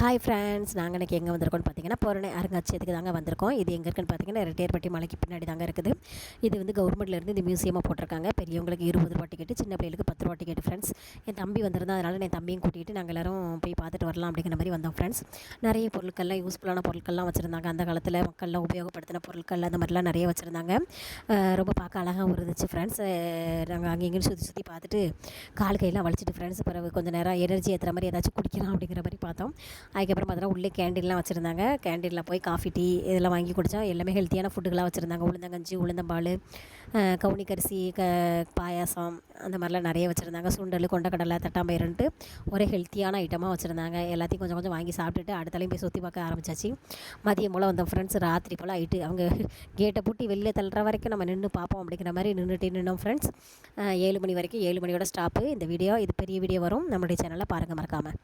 Hi friends நாங்கள் இன்றைக்கி எங்கே வந்திருக்கோம்னு பார்த்தீங்கன்னா பொருணை அருங்காட்சியத்துக்கு தாங்க வந்திருக்கோம். இது எங்கே இருக்குன்னு பார்த்தீங்கன்னா ரெட்டியார்பட்டி மலைக்கு பின்னாடி தாங்க இருக்குது. இது வந்து கவர்மெண்ட்லேருந்து இந்த மியூசியமாக போட்டிருக்காங்க. பெரியவங்களுக்கு இருபது ரூபா டிக்கெட்டு சின்ன பிள்ளைகளுக்கு பத்து ரூபா டிக்கெட் ஃப்ரெண்ட்ஸ் என் தம்பி வந்திருந்தா அதனால் என் தம்பியும் கூட்டிகிட்டு நாங்கள் எல்லோரும் போய் பார்த்துட்டு வரலாம் அப்படிங்கிற மாதிரி வந்தோம் ஃப்ரெண்ட்ஸ் நிறைய பொருட்கள்லாம் யூஸ்ஃபுல்லான பொருட்கள்லாம் வச்சுருந்தாங்க. அந்த காலத்தில் மக்கள்லாம் உபயோகப்படுத்தின பொருட்கள் அந்த மாதிரிலாம் நிறைய வச்சுருந்தாங்க. ரொம்ப பார்க்க அழகாகவும் இருந்துச்சு ஃப்ரெண்ட்ஸ் நாங்கள் அங்கே இங்கேயும் சுற்றி சுற்றி பார்த்துட்டு கால் கையெல்லாம் வலிச்சிட்டு ஃப்ரெண்ட்ஸ் பிறகு கொஞ்சம் நேரம் எனர்ஜி ஏற்றுற மாதிரி ஏதாச்சும் குடிக்கலாம் அப்படிங்கிற மாதிரி பார்த்தோம். அதுக்கப்புறம் பார்த்தீங்கன்னா உள்ளே கேண்டீன்லாம் வச்சுருந்தாங்க. கேண்டீனில் போய் காஃபி டீ இதெல்லாம் வாங்கி குடித்தோம் எல்லாமே ஹெல்த்தியான ஃபுட்டுகளாக வச்சுருந்தாங்க. உளுந்தங்கஞ்சி உளுந்தம்பால் கவுனிக்கரிசி க பாயாசம் அந்த மாதிரிலாம் நிறைய வச்சுருந்தாங்க. சுண்டல் கொண்டக்கடலை தட்டாம்பயிருன்ட்டு ஒரே ஹெல்த்தியான ஐட்டமாக வச்சுருந்தாங்க. எல்லாத்தையும் கொஞ்சம் கொஞ்சம் வாங்கி சாப்பிட்டுட்டு அடுத்தாலையும் போய் சுற்றி பார்க்க ஆரம்பிச்சாச்சு. மதியம் போல் வந்த ஃப்ரெண்ட்ஸ் ராத்திரி போல் ஆகிட்டு அவங்க கேட்டை பூட்டி வெளியே தள்ளுற வரைக்கும் நம்ம நின்று பார்ப்போம் அப்படிங்கிற மாதிரி நின்றுட்டு நின்னோம் ஃப்ரெண்ட்ஸ் ஏழு மணி வரைக்கும் ஏழு மணியோட ஸ்டாப்பு இந்த வீடியோ இது பெரிய வீடியோ வரும். நம்மளுடைய சேனலில் பாருங்கள் மறக்காமல்